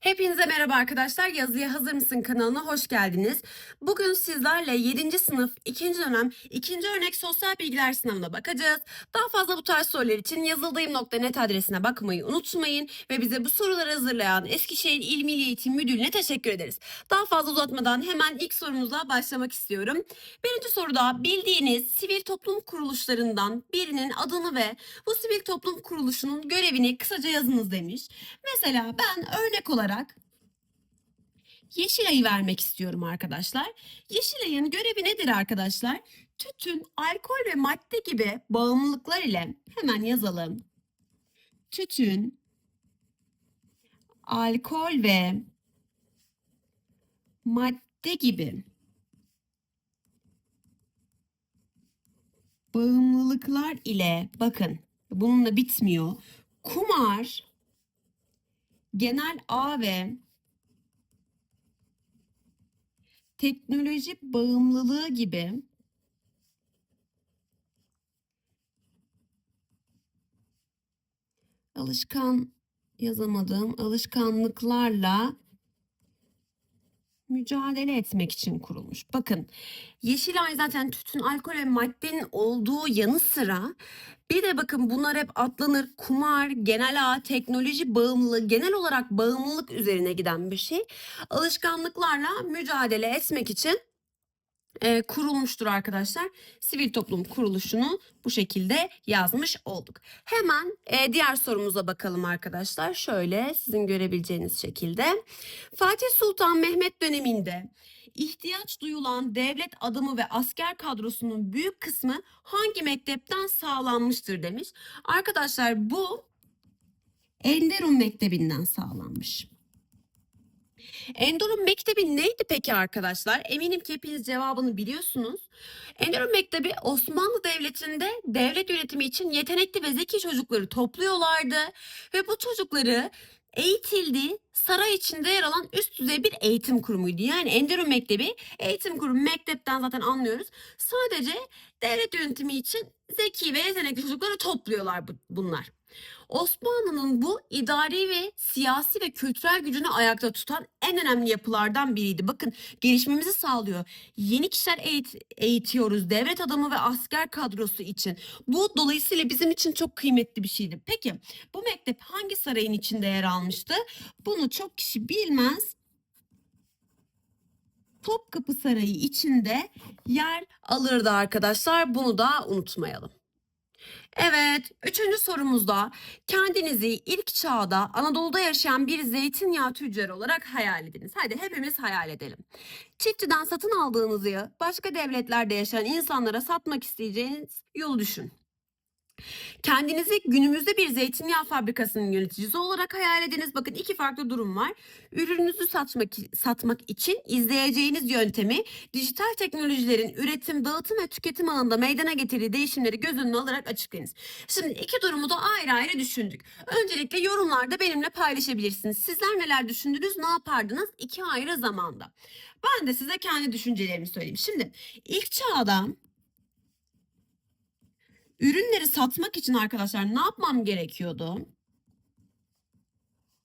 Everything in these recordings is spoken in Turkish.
Hepinize merhaba arkadaşlar. Yazıya Hazır mısın kanalına hoş geldiniz. Bugün sizlerle 7. sınıf 2. dönem 2. örnek sosyal bilgiler sınavına bakacağız. Daha fazla bu tarz sorular için yazıldayım.net adresine bakmayı unutmayın ve bize bu soruları hazırlayan Eskişehir İl Milli Eğitim Müdürlüğü'ne teşekkür ederiz. Daha fazla uzatmadan hemen ilk sorumuza başlamak istiyorum. Birinci soruda bildiğiniz sivil toplum kuruluşlarından birinin adını ve bu sivil toplum kuruluşunun görevini kısaca yazınız demiş. Mesela ben örnek olarak Yeşilay'ı vermek istiyorum arkadaşlar. Yeşilay'ın görevi nedir arkadaşlar? Tütün, alkol ve madde gibi bağımlılıklar ile hemen yazalım. Tütün, alkol ve madde gibi bağımlılıklar ile bakın bununla bitmiyor. Kumar, genel A ve teknoloji bağımlılığı gibi alışkan yazamadığım alışkanlıklarla mücadele etmek için kurulmuş. Bakın Yeşilay zaten tütün, alkol ve maddenin olduğu yanı sıra bir de bakın bunlar hep atlanır. Kumar, genel ağ, teknoloji bağımlılığı, genel olarak bağımlılık üzerine giden bir şey. Alışkanlıklarla mücadele etmek için e, kurulmuştur arkadaşlar. Sivil toplum kuruluşunu bu şekilde yazmış olduk. Hemen e, diğer sorumuza bakalım arkadaşlar. Şöyle sizin görebileceğiniz şekilde. Fatih Sultan Mehmet döneminde ihtiyaç duyulan devlet adamı ve asker kadrosunun büyük kısmı hangi mektepten sağlanmıştır demiş. Arkadaşlar bu Enderun Mektebi'nden sağlanmış. Enderun Mektebi neydi peki arkadaşlar? Eminim ki hepiniz cevabını biliyorsunuz. Enderun Mektebi Osmanlı Devleti'nde devlet yönetimi için yetenekli ve zeki çocukları topluyorlardı. Ve bu çocukları eğitildiği saray içinde yer alan üst düzey bir eğitim kurumuydu. Yani Enderun Mektebi eğitim kurumu mektepten zaten anlıyoruz. Sadece devlet yönetimi için zeki ve yetenekli çocukları topluyorlar bu- bunlar. Osmanlı'nın bu idari ve siyasi ve kültürel gücünü ayakta tutan en önemli yapılardan biriydi. Bakın gelişmemizi sağlıyor. Yeni kişiler eğit- eğitiyoruz devlet adamı ve asker kadrosu için. Bu dolayısıyla bizim için çok kıymetli bir şeydi. Peki bu mektep hangi sarayın içinde yer almıştı? Bunu çok kişi bilmez. Topkapı Sarayı içinde yer alırdı arkadaşlar. Bunu da unutmayalım. Evet, üçüncü sorumuzda kendinizi ilk çağda Anadolu'da yaşayan bir zeytinyağı tüccarı olarak hayal ediniz. Hadi hepimiz hayal edelim. Çiftçiden satın aldığınız yağı başka devletlerde yaşayan insanlara satmak isteyeceğiniz yolu düşün. Kendinizi günümüzde bir zeytinyağı fabrikasının yöneticisi olarak hayal ediniz. Bakın iki farklı durum var. Ürününüzü satmak, satmak için izleyeceğiniz yöntemi dijital teknolojilerin üretim, dağıtım ve tüketim alanında meydana getirdiği değişimleri göz önüne alarak açıklayınız. Şimdi iki durumu da ayrı ayrı düşündük. Öncelikle yorumlarda benimle paylaşabilirsiniz. Sizler neler düşündünüz, ne yapardınız iki ayrı zamanda. Ben de size kendi düşüncelerimi söyleyeyim. Şimdi ilk çağda ürünleri satmak için arkadaşlar ne yapmam gerekiyordu?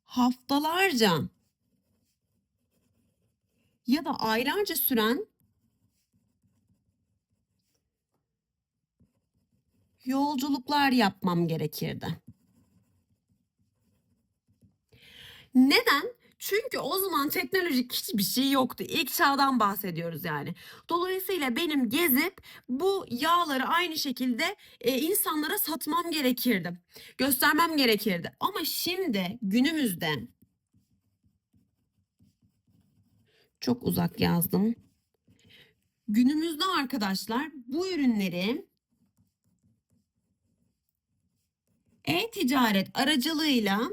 Haftalarca ya da aylarca süren yolculuklar yapmam gerekirdi. Neden? Çünkü o zaman teknolojik hiçbir şey yoktu. İlk çağdan bahsediyoruz yani. Dolayısıyla benim gezip bu yağları aynı şekilde e, insanlara satmam gerekirdi. Göstermem gerekirdi. Ama şimdi günümüzde çok uzak yazdım. Günümüzde arkadaşlar bu ürünleri e-ticaret aracılığıyla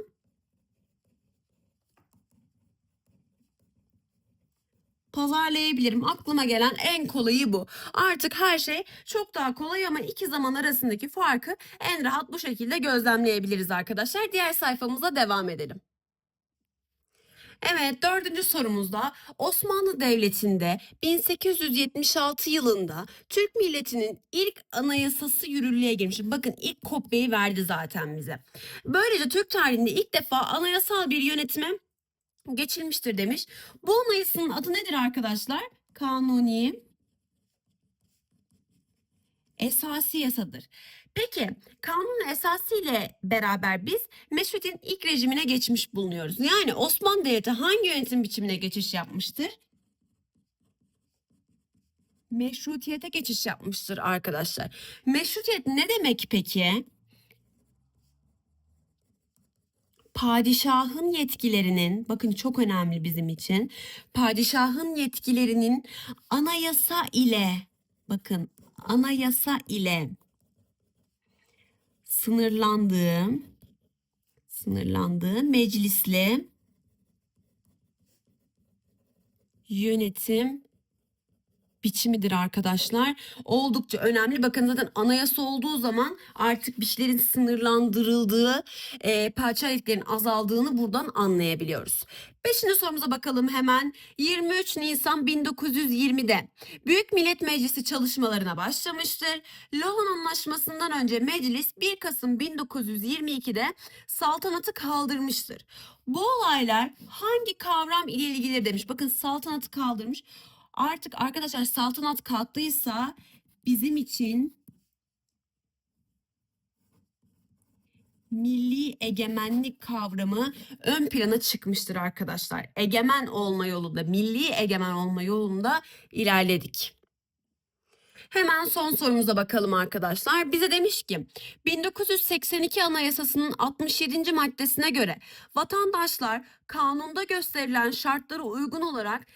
pazarlayabilirim. Aklıma gelen en kolayı bu. Artık her şey çok daha kolay ama iki zaman arasındaki farkı en rahat bu şekilde gözlemleyebiliriz arkadaşlar. Diğer sayfamıza devam edelim. Evet dördüncü sorumuzda Osmanlı Devleti'nde 1876 yılında Türk milletinin ilk anayasası yürürlüğe girmiş. Bakın ilk kopyayı verdi zaten bize. Böylece Türk tarihinde ilk defa anayasal bir yönetime geçilmiştir demiş. Bu anayasının adı nedir arkadaşlar? Kanuni esası yasadır. Peki kanun esası ile beraber biz meşrutiyetin ilk rejimine geçmiş bulunuyoruz. Yani Osmanlı Devleti hangi yönetim biçimine geçiş yapmıştır? Meşrutiyete geçiş yapmıştır arkadaşlar. Meşrutiyet ne demek peki? Padişahın yetkilerinin, bakın çok önemli bizim için. Padişahın yetkilerinin anayasa ile, bakın anayasa ile sınırlandığı, sınırlandığı meclisle yönetim biçimidir arkadaşlar. Oldukça önemli. Bakın zaten anayasa olduğu zaman artık bir şeylerin sınırlandırıldığı, e, parça azaldığını buradan anlayabiliyoruz. Beşinci sorumuza bakalım hemen. 23 Nisan 1920'de Büyük Millet Meclisi çalışmalarına başlamıştır. Lohan Anlaşması'ndan önce meclis 1 Kasım 1922'de saltanatı kaldırmıştır. Bu olaylar hangi kavram ile ilgili demiş. Bakın saltanatı kaldırmış. Artık arkadaşlar saltanat kalktıysa bizim için milli egemenlik kavramı ön plana çıkmıştır arkadaşlar. Egemen olma yolunda, milli egemen olma yolunda ilerledik. Hemen son sorumuza bakalım arkadaşlar. Bize demiş ki 1982 Anayasası'nın 67. maddesine göre vatandaşlar kanunda gösterilen şartlara uygun olarak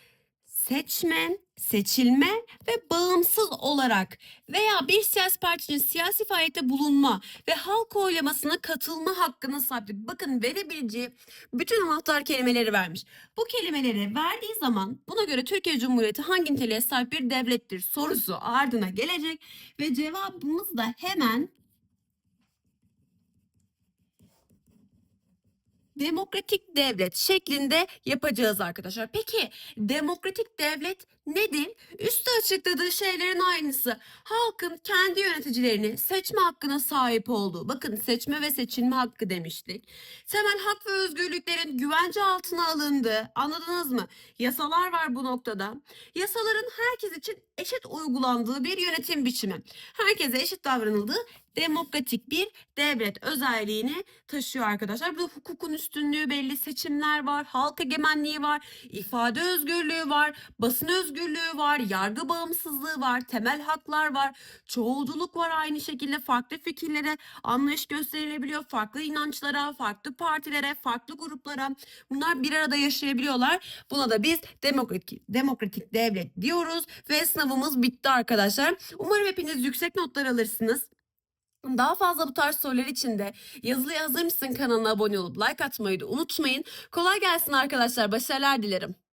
seçmen, seçilme ve bağımsız olarak veya bir siyasi partinin siyasi faaliyette bulunma ve halk oylamasına katılma hakkına sahiptir. Bakın verebileceği bütün anahtar kelimeleri vermiş. Bu kelimeleri verdiği zaman buna göre Türkiye Cumhuriyeti hangi niteliğe sahip bir devlettir sorusu ardına gelecek ve cevabımız da hemen demokratik devlet şeklinde yapacağız arkadaşlar. Peki demokratik devlet nedir? Üstte açıkladığı şeylerin aynısı. Halkın kendi yöneticilerini seçme hakkına sahip olduğu. Bakın seçme ve seçilme hakkı demiştik. Temel hak ve özgürlüklerin güvence altına alındığı. Anladınız mı? Yasalar var bu noktada. Yasaların herkes için eşit uygulandığı bir yönetim biçimi. Herkese eşit davranıldığı demokratik bir devlet özelliğini taşıyor arkadaşlar. Burada hukukun üstünlüğü belli, seçimler var, halk egemenliği var, ifade özgürlüğü var, basın özgürlüğü var, yargı bağımsızlığı var, temel haklar var, çoğulculuk var aynı şekilde farklı fikirlere anlayış gösterilebiliyor, farklı inançlara, farklı partilere, farklı gruplara bunlar bir arada yaşayabiliyorlar. Buna da biz demokratik, demokratik devlet diyoruz ve sınavımız bitti arkadaşlar. Umarım hepiniz yüksek notlar alırsınız. Daha fazla bu tarz sorular için de yazılı hazır mısın kanalına abone olup like atmayı da unutmayın. Kolay gelsin arkadaşlar. Başarılar dilerim.